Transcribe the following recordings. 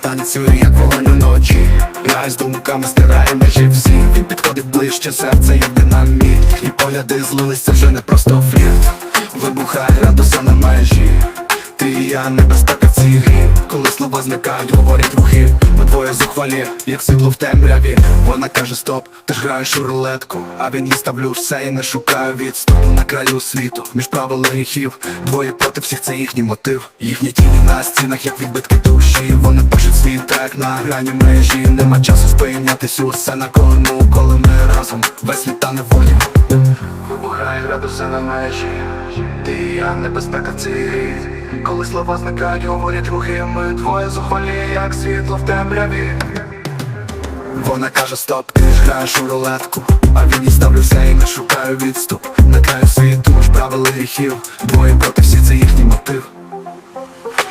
танцює, як вогонь уночі Грає з думками, стирає межі. Всі Він підходить ближче, серце як динаміт І погляди злились, це вже не просто флірт Я небезпека цій грі Коли слова зникають, говорять рухи. Ми двоє зухвалі, як світло в темряві. Вона каже стоп, ти ж граєш у рулетку А він їй ставлю все і не шукаю відступу на краю світу Між правил гріхів Двоє проти всіх це їхній мотив. Їхні тіні на стінах, як відбитки душі. Вони пишуть свій трек на грані межі. Нема часу спинятись усе на кону Коли ми разом весь світ та неволі. Вибухає градуси на межі. Ти і я небезпека грі Коли слова зникають, говорять рухи Ми двоє зухвалі, як світло в темряві. Вона каже стоп, ти ж граєш у рулетку А він їй ставлю все і не шукаю відступ. На краю світу ж правил і гріхів. Двоє проти всі це їхній мотив.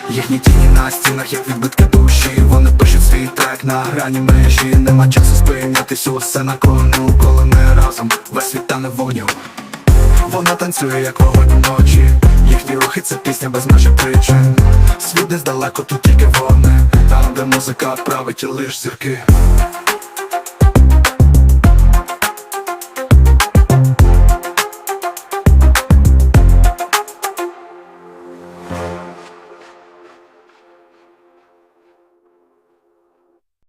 Їхні тіні на стінах, як відбитки душі. Вони пишуть свій трек на грані межі. Нема часу спинятись усе на кону Коли ми разом весь світ тане вогню. Вона танцює, як вогонь вночі Рухи це пісня без наших причин Світ десь далеко, тут тільки вони. Там, де музика править і лиш зірки